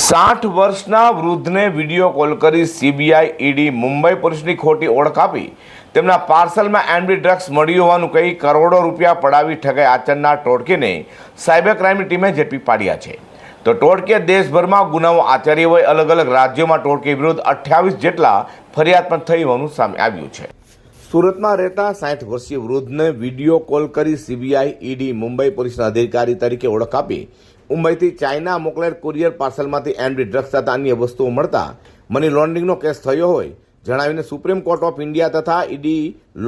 સાઠ વર્ષના વૃદ્ધને વિડીયો કોલ કરી સીબીઆઈ ઈડી મુંબઈ પોલીસની ખોટી ઓળખ આપી તેમના પાર્સલમાં એમડી ડ્રગ્સ મળી હોવાનું કહી કરોડો રૂપિયા પડાવી ઠગાઈ આચરનાર ટોળકીને સાયબર ક્રાઇમની ટીમે ઝડપી પાડ્યા છે તો ટોળકીએ દેશભરમાં ગુનાઓ આચરી હોય અલગ અલગ રાજ્યોમાં ટોળકી વિરુદ્ધ અઠ્યાવીસ જેટલા ફરિયાદ પણ થઈ હોવાનું સામે આવ્યું છે સુરતમાં રહેતા સાઠ વર્ષીય વૃદ્ધને વિડીયો કોલ કરી સીબીઆઈ ઈડી મુંબઈ પોલીસના અધિકારી તરીકે ઓળખ આપી મુંબઈથી ચાઇના મોકલેલ કુરિયર પાર્સલમાંથી એન્ડ્રી ડ્રગ્સ તથા અન્ય વસ્તુઓ મળતા મની લોન્ડ્રિંગનો કેસ થયો હોય જણાવીને સુપ્રીમ કોર્ટ ઓફ ઇન્ડિયા તથા ઈડી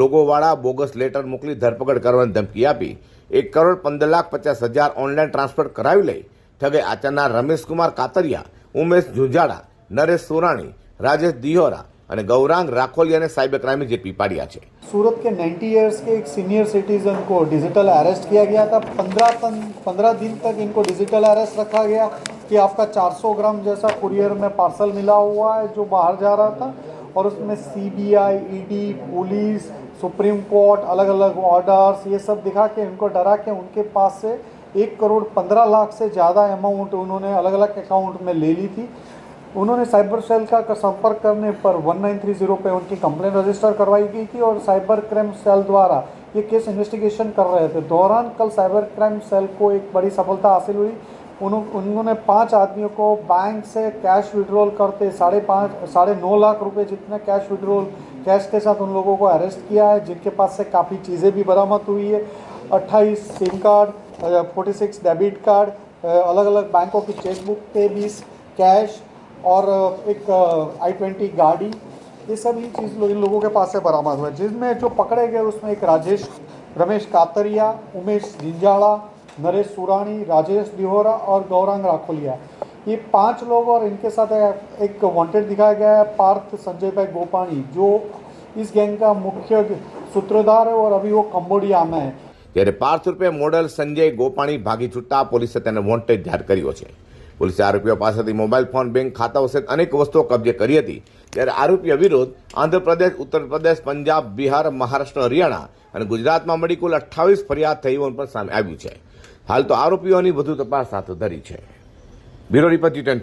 લોગોવાળા બોગસ લેટર મોકલી ધરપકડ કરવાની ધમકી આપી એક કરોડ પંદર લાખ પચાસ હજાર ઓનલાઈન ટ્રાન્સફર કરાવી લઈ ઠગે આચરનાર રમેશકુમાર કાતરિયા ઉમેશ ઝુંઝાડા નરેશ સોરાણી રાજેશ દિહોરા અને ગૌરાંગ રાખોલીયાને સાયબર ક્રાઈમ જે પિપાડિયા છે સુરત કે 90 યર્સ કે એક સિનિયર સિટીઝન કો ડિજિટલ ареસ્ટ કિયા ગયા થા 15 તન 15 દિવસ તક ઇનકો ડિજિટલ ареસ્ટ રખા ગયા કે આપકા 400 ગ્રામ જેસા કુરિયર મે પાર્સલ મિલા હુઆ હે જો બહાર જા રહા થા ઓર ઉસમે CBI ED e police supreme court અલગ અલગ ઓર્ડર્સ યે સબ દિખા કે ઇનકો ડરા કે ઉનકે પાસ સે 1 કરોડ 15 લાખ સે જ્યાદા અમાઉન્ટ ઉનહોને અલગ અલગ એકાઉન્ટ મે લે લી થી उन्होंने साइबर सेल का, संपर्क करने पर 1930 पे उनकी कंप्लेन रजिस्टर करवाई गई थी और साइबर क्राइम सेल द्वारा ये केस इन्वेस्टिगेशन कर रहे थे दौरान कल साइबर क्राइम सेल को एक बड़ी सफलता हासिल हुई उन्होंने पाँच आदमियों को बैंक से कैश विड्रॉल करते साढ़े पाँच साढ़े नौ लाख रुपए जितना कैश विड्रॉल कैश के साथ उन लोगों को अरेस्ट किया है जिनके पास से काफ़ी चीज़ें भी बरामद हुई है अट्ठाईस SIM card forty six debit card अलग अलग बैंकों की चेकबुक बीस कैश और एक आई ट्वेंटी गाड़ी ये सभी चीज़ लो, इन लोगों के पास से बरामद हुआ जिसमें जो पकड़े गए उसमें एक राजेश रमेश कातरिया उमेश झिंझाड़ा नरेश सुरानी राजेश दिहोरा और गौरांग राखोलिया ये पांच लोग और इनके साथ एक वांटेड दिखाया गया है पार्थ संजय भाई गोपाणी जो इस गैंग का मुख्य सूत्रधार है और अभी वो હે में है રૂપે મોડલ સંજય ગોપાણી ભાગી છૂટતા પોલીસે તેને વોન્ટેડ જાહેર કર્યો છે પોલીસે આરોપીઓ પાસેથી મોબાઈલ ફોન બેંક ખાતાઓ સહિત અનેક વસ્તુઓ કબજે કરી હતી ત્યારે આરોપીઓ વિરુદ્ધ આંધ્રપ્રદેશ ઉત્તરપ્રદેશ પંજાબ બિહાર મહારાષ્ટ્ર હરિયાણા અને ગુજરાતમાં મળી કુલ અઠ્ઠાવીસ ફરિયાદ થઈ હોવાનું પણ સામે આવ્યું છે હાલ તો આરોપીઓની વધુ તપાસ હાથ ધરી છે બ્યુરો રિપોર્ટ જી ટેન